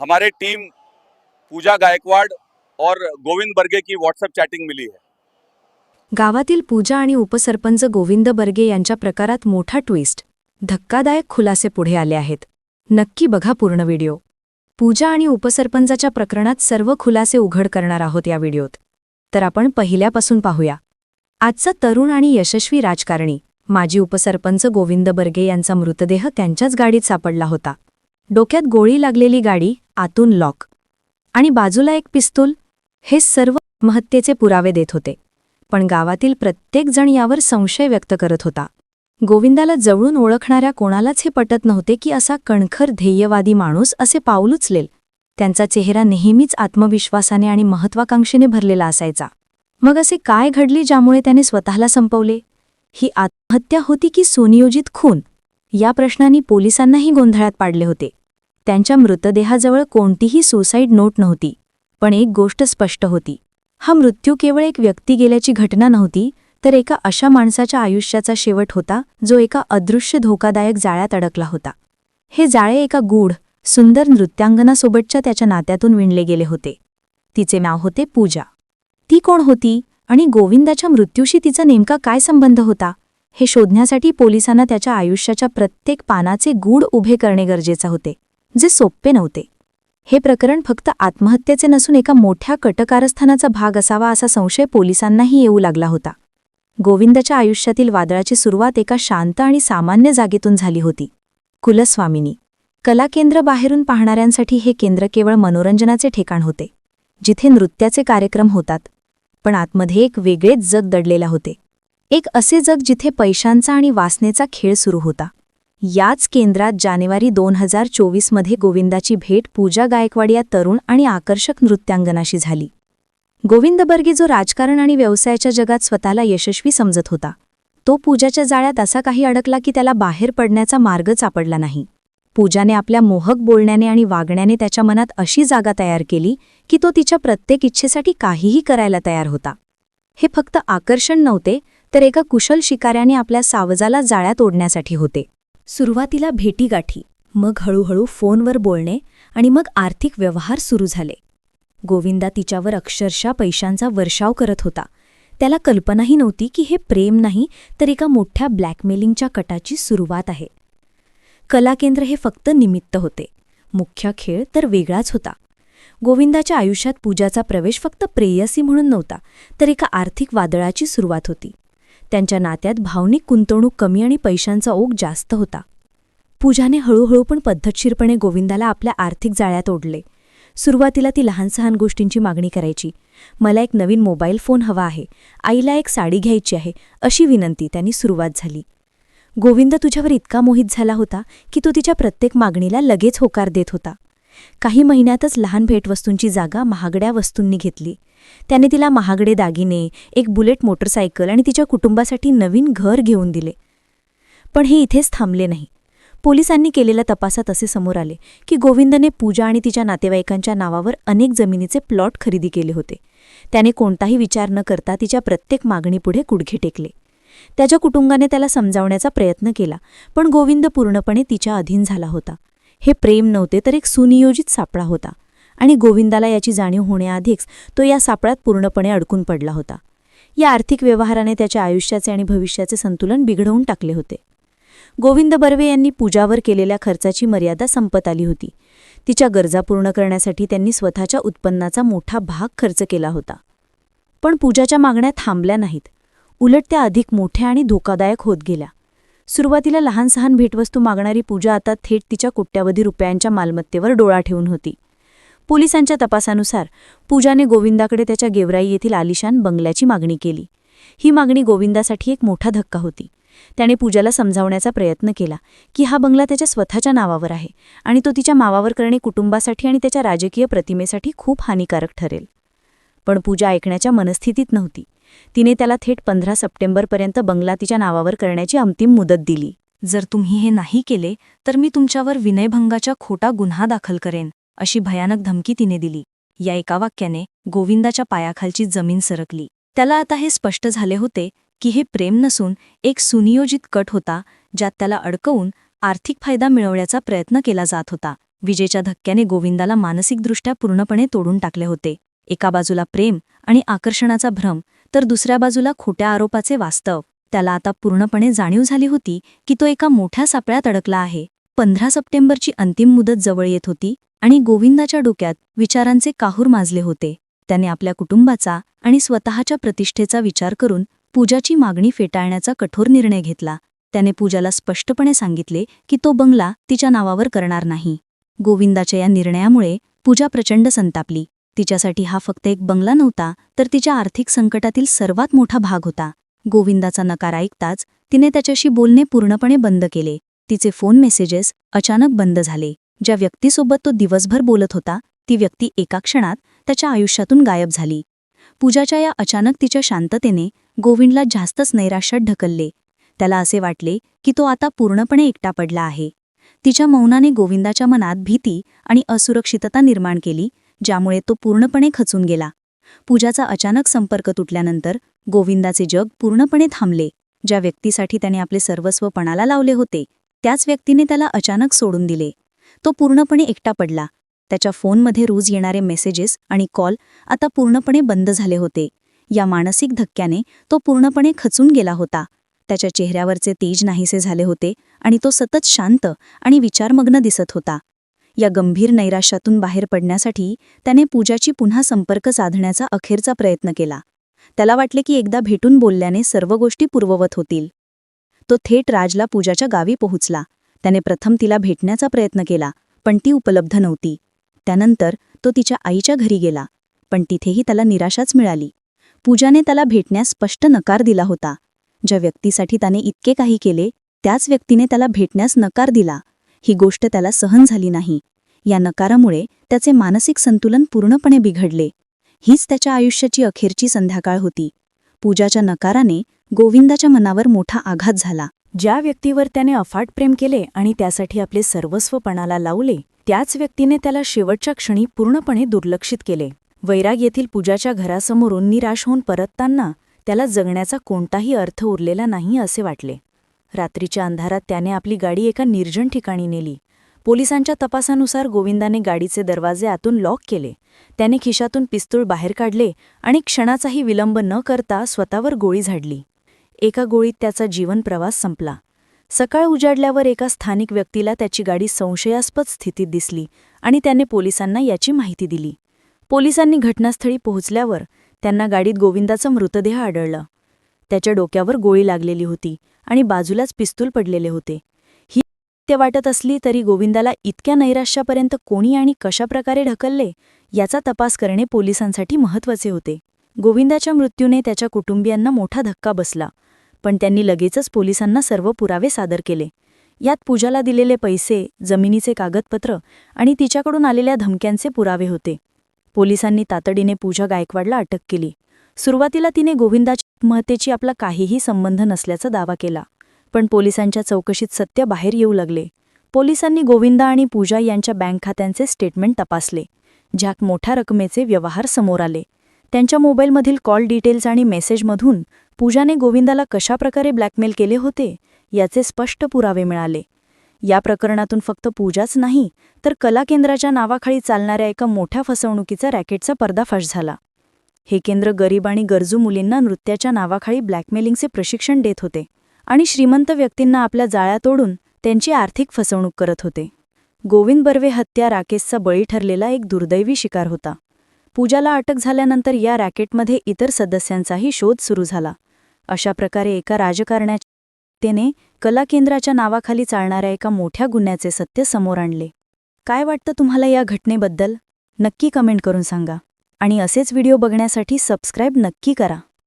हमारे टीम पूजा गायकवाड़ और गोविंद बर्गे की व्हाट्सएप चैटिंग मिली है। गावातील पूजा आणि उपसरपंच गोविंद बर्गे यांच्या प्रकारात मोठा ट्विस्ट धक्कादायक खुलासे पुढे आले आहेत. नक्की बघा पूर्ण व्हिडिओ. पूजा आणि उपसरपंचाच्या प्रकरणात सर्व खुलासे उघड करणार आहोत या व्हिडिओत. तर आपण पहिल्यापासून पाहूया. आजचा तरुण आणि यशस्वी राजकारणी माजी उपसरपंच गोविंद बर्गे यांचा मृतदेह त्यांच्याच गाडीत सापडला होता. डोक्यात गोळी लागलेली गाडी आतून लॉक आणि बाजूला एक पिस्तूल. हे सर्व महत्तेचे पुरावे देत होते. पण गावातील प्रत्येकजण यावर संशय व्यक्त करत होता. गोविंदाला जवळून ओळखणाऱ्या कोणालाच हे पटत नव्हते की असा कणखर ध्येयवादी माणूस असे पाऊल उचलेल. त्यांचा चेहरा नेहमीच आत्मविश्वासाने आणि महत्वाकांक्षेने भरलेला असायचा. मग असे काय घडले ज्यामुळे त्याने स्वतःला संपवले? ही आत्महत्या होती की सुनियोजित खून? या प्रश्नांनी पोलिसांनाही गोंधळात पाडले होते. त्यांच्या मृतदेहाजवळ कोणतीही सुसाईड नोट नव्हती पण एक गोष्ट स्पष्ट होती. हा मृत्यू केवळ एक व्यक्ती गेल्याची घटना नव्हती तर एका अशा माणसाच्या आयुष्याचा शेवट होता जो एका अदृश्य धोकादायक जाळ्यात अडकला होता. हे जाळे एका गूढ सुंदर नृत्यांगनासोबतच्या त्याच्या नात्यातून विणले गेले होते. तिचे नाव होते पूजा. ती कोण होती आणि गोविंदाच्या मृत्यूशी तिचा नेमका काय संबंध होता हे शोधण्यासाठी पोलिसांना त्याच्या आयुष्याच्या प्रत्येक पानाचे गूढ उभे करणे गरजेचे होते. जे सोपे नव्हते. हे प्रकरण फक्त आत्महत्येचे नसून एका मोठ्या कटकारस्थानाचा भाग असावा असा संशय पोलिसांनाही येऊ लागला होता. गोविंदाच्या आयुष्यातील वादळाची सुरुवात एका शांत आणि सामान्य जागेतून झाली होती. कुलस्वामिनी. कलाकेंद्र बाहेरून पाहणाऱ्यांसाठी हे केंद्र केवळ मनोरंजनाचे ठिकाण होते जिथे नृत्याचे कार्यक्रम होतात पण आतमध्ये एक वेगळेच जग दडलेला होते. एक असे जग जिथे पैशांचा आणि वासनेचा खेळ सुरू होता. याच केंद्रात जानेवारी दोन हजार चोवीसमध्ये गोविंदाची भेट पूजा गायकवाड या तरुण आणि आकर्षक नृत्यांगनाशी झाली. गोविंद बर्गे जो राजकारण आणि व्यवसायाच्या जगात स्वतःला यशस्वी समजत होता. तो पूजाच्या जाळ्यात असा काही अडकला की त्याला बाहेर पडण्याचा मार्ग सापडला नाही. पूजाने आपल्या मोहक बोलण्याने आणि वागण्याने त्याच्या मनात अशी जागा तयार केली की तो तिच्या प्रत्येक इच्छेसाठी काहीही करायला तयार होता. हे फक्त आकर्षण नव्हते तर एका कुशल शिकाऱ्याने आपल्या सावजाला जाळ्यात ओढण्यासाठी होते. सुरुवातीला भेटीगाठी मग हळूहळू फोनवर बोलणे आणि मग आर्थिक व्यवहार सुरू झाले. गोविंदा तिच्यावर अक्षरशः पैशांचा वर्षाव करत होता. त्याला कल्पनाही नव्हती की हे प्रेम नाही तर एका मोठ्या ब्लॅकमेलिंगच्या कटाची सुरुवात आहे. कलाकेंद्र हे फक्त निमित्त होते. मुख्य खेळ तर वेगळाच होता. गोविंदाच्या आयुष्यात पूजाचा प्रवेश फक्त प्रेयसी म्हणून नव्हता तर एका आर्थिक वादळाची सुरुवात होती. त्यांच्या नात्यात भावनिक गुंतवणूक कमी आणि पैशांचा ओघ जास्त होता. पूजाने हळूहळू पण पद्धतशीरपणे गोविंदाला आपल्या आर्थिक जाळ्यात ओढले. सुरुवातीला ती लहान सहान गोष्टींची मागणी करायची. मला एक नवीन मोबाईल फोन हवा आहे. आईला एक साडी घ्यायची आहे अशी विनंती त्यांनी सुरुवात झाली. गोविंद तुझ्यावर इतका मोहित झाला होता की तो तिच्या प्रत्येक मागणीला लगेच होकार देत होता. काही महिन्यातच लहान भेटवस्तूंची जागा महागड्या वस्तूंनी घेतली. त्याने तिला महागडे दागिने एक बुलेट मोटरसायकल आणि तिच्या कुटुंबासाठी नवीन घर घेऊन दिले. पण हे इथेच थांबले नाही. पोलिसांनी केलेल्या तपासात असे समोर आले की गोविंदने पूजा आणि तिच्या नातेवाईकांच्या नावावर अनेक जमिनीचे प्लॉट खरेदी केले होते. त्याने कोणताही विचार न करता तिच्या प्रत्येक मागणीपुढे कुडघे टेकले. त्याच्या कुटुंबाने त्याला समजावण्याचा प्रयत्न केला पण गोविंद पूर्णपणे तिच्या अधीन झाला होता. हे प्रेम नव्हते तर एक सुनियोजित सापळा होता. आणि गोविंदाला याची जाणीव होण्याआधीच तो या सापळ्यात पूर्णपणे अडकून पडला होता. या आर्थिक व्यवहाराने त्याच्या आयुष्याचे आणि भविष्याचे संतुलन बिघडवून टाकले होते. गोविंद बर्वे यांनी पूजावर केलेल्या खर्चाची मर्यादा संपत आली होती. तिच्या गरजा पूर्ण करण्यासाठी त्यांनी स्वतःच्या उत्पन्नाचा मोठा भाग खर्च केला होता. पण पूजाच्या मागण्या थांबल्या नाहीत. उलट त्या अधिक मोठ्या आणि धोकादायक होत गेल्या. सुरुवातीला लहान सहान भेटवस्तू मागणारी पूजा आता थेट तिच्या कोट्यावधी रुपयांच्या मालमत्तेवर डोळा ठेवून होती. पोलिसांच्या तपासानुसार पूजाने गोविंदाकडे त्याच्या गेवराई येथील आलिशान बंगल्याची मागणी केली. ही मागणी गोविंदासाठी एक मोठा धक्का होती. त्याने पूजाला समजावण्याचा प्रयत्न केला की हा बंगला त्याच्या स्वतःच्या नावावर आहे आणि तो तिच्या मावावर करणे कुटुंबासाठी आणि त्याच्या राजकीय प्रतिमेसाठी खूप हानिकारक ठरेल. पण पूजा ऐकण्याच्या मनस्थितीत नव्हती. तिने त्याला थेट पंधरा सप्टेंबरपर्यंत बंगला तिच्या नावावर करण्याची अंतिम मुदत दिली. जर तुम्ही हे नाही केले तर मी तुमच्यावर विनयभंगाचा खोटा गुन्हा दाखल करेन अशी भयानक धमकी तिने दिली. या एका वाक्याने गोविंदाच्या पायाखालची जमीन सरकली. त्याला आता हे स्पष्ट झाले होते की हे प्रेम नसून एक सुनियोजित कट होता ज्यात त्याला अडकवून आर्थिक फायदा मिळवण्याचा प्रयत्न केला जात होता. विजेच्या धक्क्याने गोविंदाला मानसिकदृष्ट्या पूर्णपणे तोडून टाकले होते. एका बाजूला प्रेम आणि आकर्षणाचा भ्रम तर दुसऱ्या बाजूला खोट्या आरोपाचे वास्तव. त्याला आता पूर्णपणे जाणीव झाली होती की तो एका मोठ्या सापळ्यात अडकला आहे. पंधरा सप्टेंबरची अंतिम मुदत जवळ येत होती आणि गोविंदाच्या डोक्यात विचारांचे काहूर माजले होते. त्याने आपल्या कुटुंबाचा आणि स्वतःच्या प्रतिष्ठेचा विचार करून पूजाची मागणी फेटाळण्याचा कठोर निर्णय घेतला. त्याने पूजाला स्पष्टपणे सांगितले की तो बंगला तिच्या नावावर करणार नाही. गोविंदाच्या या निर्णयामुळे पूजा प्रचंड संतापली. तिच्यासाठी हा फक्त एक बंगला नव्हता तर तिच्या आर्थिक संकटातील सर्वात मोठा भाग होता. गोविंदाचा नकार ऐकताच तिने त्याच्याशी बोलणे पूर्णपणे बंद केले. तिचे फोन मेसेजेस अचानक बंद झाले. ज्या व्यक्तीसोबत तो दिवसभर बोलत होता ती व्यक्ती एका क्षणात त्याच्या आयुष्यातून गायब झाली. पूजाच्या या अचानक तिच्या शांततेने गोविंदला जास्तच नैराश्यात ढकलले. त्याला असे वाटले की तो आता पूर्णपणे एकटा पडला आहे. तिच्या मौनाने गोविंदाच्या मनात भीती आणि असुरक्षितता निर्माण केली ज्यामुळे तो पूर्णपणे खचून गेला. पूजाचा अचानक संपर्क तुटल्यानंतर गोविंदाचे जग पूर्णपणे थांबले. ज्या व्यक्तीसाठी त्याने आपले सर्वस्व पणाला लावले होते त्याच व्यक्तीने त्याला अचानक सोडून दिले. तो पूर्णपणे एकटा पडला. त्याच्या फोनमध्ये रोज येणारे मेसेजेस आणि कॉल आता पूर्णपणे बंद झाले होते. या मानसिक धक्क्याने तो पूर्णपणे खचून गेला होता. त्याच्या चेहऱ्यावरचे तेज नाहीसे झाले होते आणि तो सतत शांत आणि विचारमग्न दिसत होता. या गंभीर नैराश्यातून बाहेर पडण्यासाठी त्याने पूजाची पुन्हा संपर्क साधण्याचा अखेरचा प्रयत्न केला. त्याला वाटले की एकदा भेटून बोलल्याने सर्व गोष्टी पूर्ववत होतील. तो थेट राजला पूजाच्या गावी पोहोचला. त्याने प्रथम तिला भेटण्याचा प्रयत्न केला पण ती उपलब्ध नव्हती. त्यानंतर तो तिच्या आईच्या घरी गेला पण तिथेही त्याला निराशाच मिळाली. पूजाने त्याला भेटण्यास स्पष्ट नकार दिला होता. ज्या व्यक्तीसाठी त्याने इतके काही केले त्याच व्यक्तीने त्याला भेटण्यास नकार दिला. ही गोष्ट त्याला सहन झाली नाही. या नकारामुळे त्याचे मानसिक संतुलन पूर्णपणे बिघडले. हीच त्याच्या आयुष्याची अखेरची संध्याकाळ होती. पूजाच्या नकाराने गोविंदाच्या मनावर मोठा आघात झाला. ज्या व्यक्तीवर त्याने अफाट प्रेम केले आणि त्यासाठी आपले सर्वस्वपणाला लावले त्याच व्यक्तीने त्याला शेवटच्या क्षणी पूर्णपणे दुर्लक्षित केले. वैराग येथील पूजाच्या घरासमोरून निराश होऊन परतताना त्याला जगण्याचा कोणताही अर्थ उरलेला नाही असे वाटले. रात्रीच्या अंधारात त्याने आपली गाडी एका निर्जन ठिकाणी नेली. पोलिसांच्या तपासानुसार गोविंदाने गाडीचे दरवाजे आतून लॉक केले. त्याने खिशातून पिस्तूळ बाहेर काढले आणि क्षणाचाही विलंब न करता स्वतःवर गोळी झाडली. एका गोळीत त्याचा जीवन प्रवास संपला. सकाळ उजाडल्यावर एका स्थानिक व्यक्तीला त्याची गाडी संशयास्पद स्थितीत दिसली आणि त्याने पोलिसांना याची माहिती दिली. पोलिसांनी घटनास्थळी पोहोचल्यावर त्यांना गाडीत गोविंदाचा मृतदेह आढळला. त्याच्या डोक्यावर गोळी लागलेली होती आणि बाजूलाच पिस्तूल पडलेले होते. ही ते वाटत असली तरी गोविंदाला इतक्या नैराश्यापर्यंत कोणी आणि कशाप्रकारे ढकलले याचा तपास करणे पोलिसांसाठी महत्त्वाचे होते. गोविंदाच्या मृत्यूने त्याच्या कुटुंबियांना मोठा धक्का बसला पण त्यांनी लगेचच पोलिसांना सर्व पुरावे सादर केले. यात पूजाला दिलेले पैसे जमिनीचे कागदपत्र आणि तिच्याकडून आलेल्या धमक्यांचे पुरावे होते. पोलिसांनी तातडीने पूजा गायकवाडला अटक केली. सुरुवातीला तिने गोविंदाच्या आत्महत्येची आपला काहीही संबंध नसल्याचा दावा केला. पण पोलिसांच्या चौकशीत सत्य बाहेर येऊ लागले. पोलिसांनी गोविंदा आणि पूजा यांच्या बँक खात्यांचे स्टेटमेंट तपासले ज्यात मोठ्या रकमेचे व्यवहार समोर आले. त्यांच्या मोबाईलमधील कॉल डिटेल्स आणि मेसेजमधून पूजाने गोविंदाला कशाप्रकारे ब्लॅकमेल केले होते याचे स्पष्ट पुरावे मिळाले. या प्रकरणातून फक्त पूजाच नाही तर कला केंद्राच्या नावाखाली चालणाऱ्या एका मोठ्या फसवणुकीचा रॅकेटचा पर्दाफाश झाला. हे केंद्र गरीब आणि गरजू मुलींना नृत्याच्या नावाखाली ब्लॅकमेलिंगचे प्रशिक्षण देत होते आणि श्रीमंत व्यक्तींना आपल्या जाळ्या तोडून त्यांची आर्थिक फसवणूक करत होते. गोविंद बर्वे हत्या राकेशचा बळी ठरलेला एक दुर्दैवी शिकार होता. पूजाला अटक झाल्यानंतर या रॅकेटमध्ये इतर सदस्यांचाही शोध सुरू झाला. अशा प्रकारे एका राजकारण्याच्या तेने कला केंद्राच्या नावाखाली चालणाऱ्या एका मोठ्या गुन्ह्याचे सत्य समोर आणले. काय वाटतं तुम्हाला या घटनेबद्दल? नक्की कमेंट करून सांगा. आणि असेच व्हिडिओ बघण्यासाठी सबस्क्राईब नक्की करा.